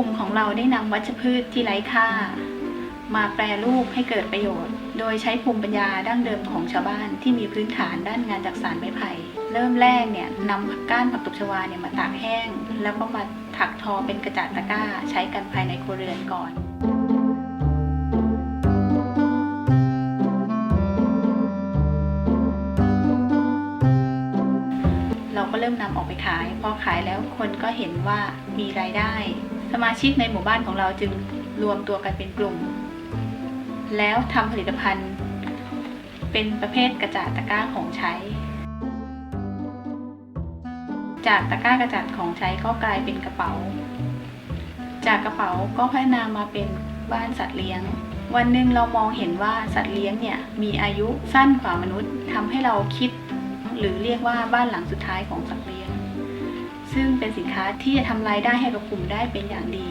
ุมของเราได้นำวัชพืชที่ไร้ค่า มาแปรรูปให้เกิดประโยชน์ โดยใช้ภูมิปัญญาดั้งเดิมของชาวบ้านที่มีพื้นฐานด้านงานจักสารไม้ไผ่เริ่มแรกเนี่ยนำก้านผักตบชวาเนี่ยมาตากแห้ง แล้วก็มาถักทอเป็นกระจาดตะกร้า ใช้กันภายในครัวเรือนก่อน ก็เริ่มนำออกไปขาย พอขายแล้วคนก็เห็นว่ามีรายได้ สมาชิกในหมู่บ้านของเราจึงรวมตัวกันเป็นกลุ่ม แล้วทำผลิตภัณฑ์ เป็นประเภทกระจาดตะกร้าของใช้ จากตะกร้ากระจาดของใช้ก็กลายเป็นกระเป๋า จากกระเป๋าก็พัฒนามาเป็นบ้านสัตว์เลี้ยงวันหนึ่งเรามองเห็นว่าสัตว์เลี้ยงเนี่ยมีอายุสั้นกว่ามนุษย์ทำให้เราคิด หรือเรียกว่าบ้านหลังสุดท้ายของสัตว์เลี้ยง ซึ่งเป็นสินค้าที่จะทำรายได้ให้กับกลุ่มได้เป็นอย่างดี